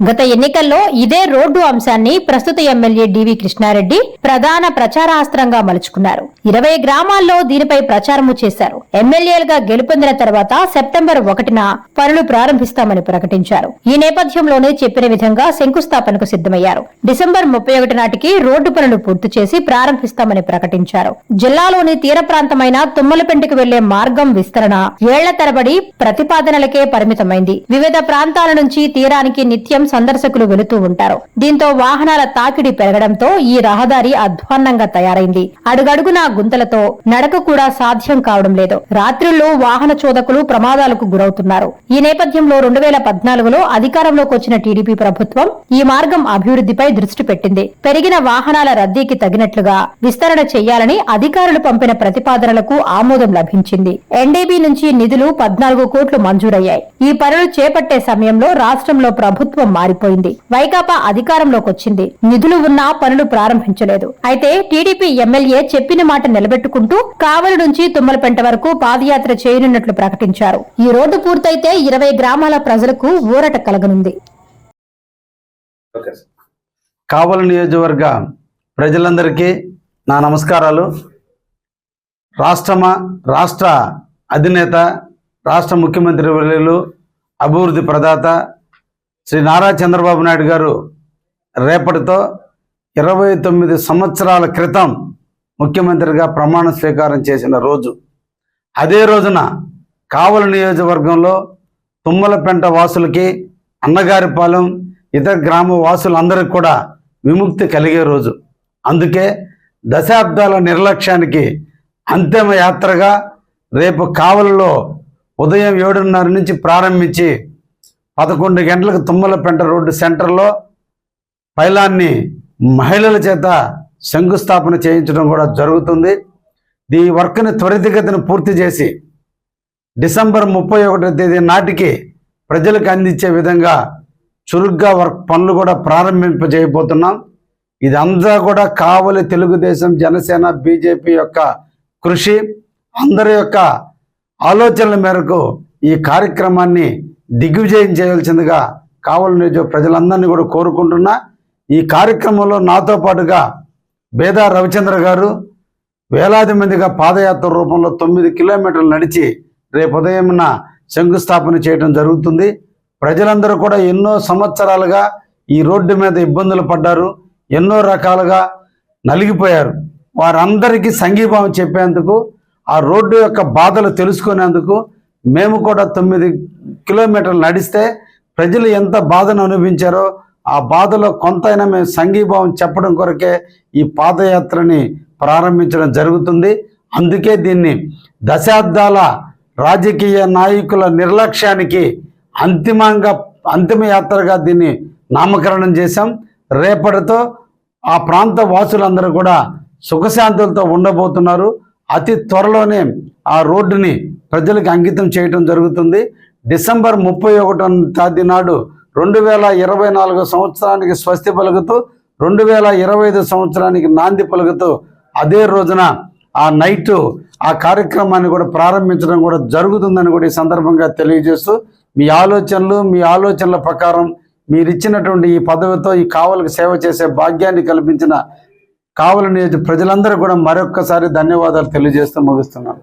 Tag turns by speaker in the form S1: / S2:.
S1: గత ఎన్నికల్లో ఇదే రోడ్డు అంశాన్ని ప్రస్తుత ఎమ్మెల్యే డివి కృష్ణారెడ్డి ప్రధాన ప్రచారాస్త్రంగా మలుచుకున్నారు. ఇరవై గ్రామాల్లో దీనిపై ప్రచారము చేశారు. ఎమ్మెల్యేలుగా గెలుపొందిన తర్వాత సెప్టెంబర్ ఒకటిన పనులు ప్రారంభిస్తామని ప్రకటించారు. ఈ నేపథ్యంలోనే చెప్పిన విధంగా శంకుస్థాపనకు సిద్దమయ్యారు డిసెంబర్ ముప్పై ఒకటి నాటికి రోడ్డు పనులు పూర్తి చేసి ప్రారంభిస్తామని ప్రకటించారు. జిల్లాలోని తీర ప్రాంతమైన తుమ్మలపెంటకు వెళ్ళే మార్గం విస్తరణ ఏళ్ళ తరబడి ప్రతిపాదనలకే పరిమితమైంది. వివిధ ప్రాంతాల నుంచి తీరానికి నిత్యం సందర్శకులు వెళుతూ ఉంటారు. దీంతో వాహనాల తాకిడి పెరగడంతో ఈ రహదారి అధ్వాన్నంగా తయారైంది. అడుగడుగునా గుంతలతో నడక కూడా సాధ్యం కావడం లేదు. రాత్రుల్లో వాహన చోదకులు ప్రమాదాలకు గురవుతున్నారు. ఈ నేపథ్యంలో రెండు వేల పద్నాలుగులో అధికారంలోకి వచ్చిన టీడీపీ ప్రభుత్వం ఈ మార్గం అభివృద్ధిపై దృష్టి పెట్టింది. పెరిగిన వాహనాల రద్దీకి తగినట్లుగా విస్తరణ చేయాలని అధికారులు పంపిన ప్రతిపాదనలకు ఆమోదం లభించింది. ఎన్డీబీ నుంచి నిధులు పద్నాలుగు కోట్లు మంజూరయ్యాయి. ఈ పనులు చేపట్టే సమయంలో రాష్ట్రంలో ప్రభుత్వం మారిపోయింది. వైకాపా అధికారంలోకి వచ్చింది. నిధులు ఉన్నా పనులు ప్రారంభించలేదు. అయితే టీడీపీ ఎమ్మెల్యే చెప్పిన మాట నిలబెట్టుకుంటూ కావలి నుంచి తుమ్మలపెంట వరకు పాదయాత్ర చేయనున్నట్లు ప్రకటించారు. ఈ రోడ్డు పూర్తయితే ఇరవై గ్రామాల ప్రజలకు ఊరట కలగనుంది.
S2: కావలి నియోజకవర్గ ప్రజలందరికీ నా నమస్కారాలు. రాష్ట్రమ రాష్ట్ర అధినేత రాష్ట్ర ముఖ్యమంత్రి వర్యులు అభివృద్ధి ప్రదాత శ్రీ నారా చంద్రబాబు నాయుడు గారు రేపటితో ఇరవై తొమ్మిది సంవత్సరాల క్రితం ముఖ్యమంత్రిగా ప్రమాణ స్వీకారం చేసిన రోజు. అదే రోజున కావల నియోజకవర్గంలో తుమ్మలపెంట వాసులకి అన్నగారిపాలెం ఇతర గ్రామ వాసులందరికీ కూడా విముక్తి కలిగే రోజు. అందుకే దశాబ్దాల నిర్లక్ష్యానికి అంతిమ యాత్రగా రేపు కావలలో ఉదయం ఏడున్నర నుంచి ప్రారంభించి పదకొండు గంటలకు తుమ్మలపెంట రోడ్డు సెంటర్లో పైలాన్ని మహిళల చేత శంకుస్థాపన చేయించడం కూడా జరుగుతుంది. ఈ వర్క్ని త్వరితగతిని పూర్తి చేసి డిసెంబర్ ముప్పై ఒకటో తేదీ నాటికి ప్రజలకు అందించే విధంగా చురుగ్గా వర్క్ పనులు కూడా ప్రారంభింపజేయబోతున్నాం. ఇదంతా కూడా కావలి తెలుగుదేశం జనసేన బీజేపీ యొక్క కృషి. అందరి యొక్క ఆలోచనల మేరకు ఈ కార్యక్రమాన్ని దిగ్విజయం చేయాల్సిందిగా కావలి ప్రజలందరినీ కూడా కోరుకుంటున్నా. ఈ కార్యక్రమంలో నాతో పాటుగా బేదా రవిచంద్ర గారు వేలాది మందిగా పాదయాత్ర రూపంలో తొమ్మిది కిలోమీటర్లు నడిచి రేపు ఉదయంన శంకుస్థాపన చేయడం జరుగుతుంది. ప్రజలందరూ కూడా ఎన్నో సంవత్సరాలుగా ఈ రోడ్డు మీద ఇబ్బందులు పడ్డారు. ఎన్నో రకాలుగా నలిగిపోయారు. వారందరికీ సంఘీభావం చెప్పేందుకు ఆ రోడ్డు యొక్క బాధలు తెలుసుకునేందుకు మేము కూడా తొమ్మిది కిలోమీటర్లు నడిస్తే ప్రజలు ఎంత బాధను అనుభవించారో ఆ బాధలో కొంతైనా మేము సంఘీభావం చెప్పడం కొరకే ఈ పాదయాత్రని ప్రారంభించడం జరుగుతుంది. అందుకే దీన్ని దశాబ్దాల రాజకీయ నాయకుల నిర్లక్ష్యానికి అంతిమంగా అంతిమ యాత్రగా దీన్ని నామకరణం చేశాం. రేపటితో ఆ ప్రాంత వాసులందరూ కూడా సుఖశాంతులతో ఉండబోతున్నారు. అతి త్వరలోనే ఆ రోడ్డుని ప్రజలకు అంకితం చేయటం జరుగుతుంది. డిసెంబర్ ముప్పై ఒకటో తేదీ నాడు రెండు వేల ఇరవై నాలుగు సంవత్సరానికి స్వస్తి పలుకుతూ రెండు వేల ఇరవై ఐదు సంవత్సరానికి నాంది పలుకుతూ అదే రోజున ఆ నైట్ ఆ కార్యక్రమాన్ని కూడా ప్రారంభించడం కూడా జరుగుతుందని కూడా ఈ సందర్భంగా తెలియజేస్తూ మీ ఆలోచనలు మీ ఆలోచనల ప్రకారం మీరు ఇచ్చినటువంటి ఈ పదవితో ఈ కావలకు సేవ చేసే భాగ్యాన్ని కల్పించిన కావల నియోజక ప్రజలందరూ కూడా మరొక్కసారి ధన్యవాదాలు తెలియజేస్తూ ముగిస్తున్నాను.